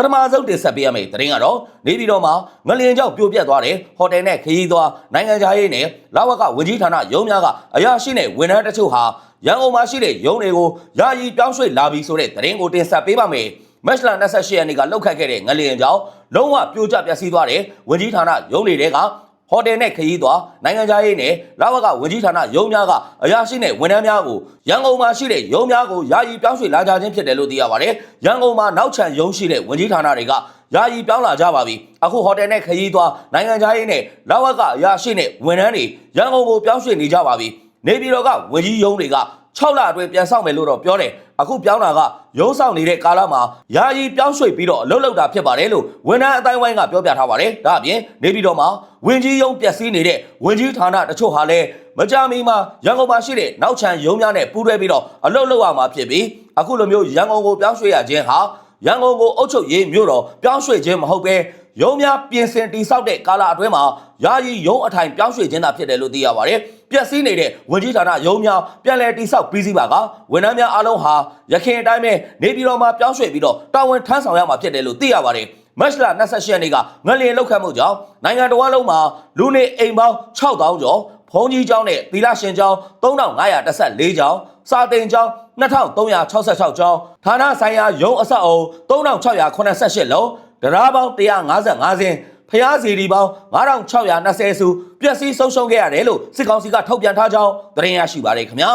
ပထမဆုံးတင်ဆက်ပေးရမယ့်သတင်းကတော့နေပြည်တော်မှာငလျင်ကြောင့်ပြိုပြက်သွားတဲ့ဟိုတယ်နဲ့ခရီးသွားနိုင်ငံခြားရေးနဲ့လာဝကဝန်ကြီးဌာနရုံးများကအရာရှိနဲ့ဝန်ထမ်းတချို့ဟာရန်ကုန်မှာရှိတဲ့ရုံးတွေကိုယာယီပြောင်းရွှေ့လာပြီဆိုတဲ့သတင်းကိုတင်ဆက်ပေးပါမယ်မက်လ28ရက်နေ့ကလောက်ခတ်ခဲ့တဲ့ငလျင်ကြောင့်လုံးဝပြိုကျပျက်စီးသွားတဲ့ဝန်ကြီးဌာနရုံးတွေက ဟိုတယ်နဲ့ခရီးသွားနိုင်ငံခြားရေးနဲ့လာဝကဝန်ကြီးဌာနရုံးများကအရာရှိနဲ့ဝန်ထမ်းများကိုရန်ကုန်မှာရှိတဲ့ရုံးများကိုယာယီပြောင်းရွှေ့လာကြခြင်းဖြစ်တယ်လို့သိရပါတယ်။ရန်ကုန်မှာနောက်ချန်ရုံးရှိတဲ့ဝန်ကြီးဌာနတွေကယာယီပြောင်းလာကြပါပြီ။အခုဟိုတယ်နဲ့ခရီးသွားနိုင်ငံခြားရေးနဲ့လာဝကအရာရှိနဲ့ဝန်ထမ်းတွေရန်ကုန်ကိုပြောင်းရွှေ့နေကြပါပြီ။နေပြည်တော်ကဝန်ကြီးရုံးတွေက6လအတွင်းပြန်ဆောင်မယ်လို့တော့ပြောတယ် အခုပြောင်းတာကရုံးဆောင်နေတဲ့ကာလမှာယာယီပြောင်းရွှေ့ပြီးတော့အလုပ်လုပ်တာဖြစ်ပါတယ်လို့ဝန်ထမ်းအတိုင်းဝိုင်းကပြောပြထားပါတယ်ဒါအပြင်နေပြည်တော်မှာဝင်ကြီးရုံးပျက်စီးနေတဲ့ဝင်ကြီးဌာနတချို့ဟာလည်းမကြမီမှာရန်ကုန်မှာရှိတဲ့နောက်ချန်ရုံးများနဲ့ပူးတွဲပြီးတော့အလုပ်လုပ်ရမှာဖြစ်ပြီးအခုလိုမျိုးရန်ကုန်ကိုပြောင်းရွှေ့ရခြင်းဟာရန်ကုန်ကိုအုပ်ချုပ်ရေးမြို့တော်ပြောင်းရွှေ့ခြင်းမဟုတ်ပဲ ရုံးများပြင်ဆင်တိစောက်တဲ့ကာလအတွင်းမှာယာယီရုံးအထိုင်ပြောင်းရွှေ့ခြင်းသာဖြစ်တယ်လို့သိရပါတယ်။ပျက်စီးနေတဲ့ဝင်ကြီးဌာနရုံးများပြန်လည်တိစောက်ပြီးစီးပါကဝန်ထမ်းများအားလုံးဟာရခိုင်အတိုင်းပဲနေပြည်တော်မှာပြောင်းရွှေ့ပြီးတော့တာဝန်ထမ်းဆောင်ရမှာဖြစ်တယ်လို့သိရပါတယ်။မတ်လ28ရက်နေ့ကငလျင်လောက်ခတ်မှုကြောင့်နိုင်ငံတော်အလုံးမှာလူနေအိမ်ပေါင်း6000ကျော်ဖုံးကြီးကျောင်းနဲ့သီလရှင်ကျောင်း3514ကျောင်းစာတင်ကျောင်း2366ကျောင်းဌာနဆိုင်ရာရုံးအဆောက်အုံ3688လုံး တရားပေါင်း155စင်းဖျားစီဒီပေါင်း9620စုပျက်စီးဆုံးရှုံးခဲ့ရတယ်လို့စစ်ကောင်စီကထုတ်ပြန်ထားကြောင်းသတင်းရရှိပါတယ်ခင်ဗျာ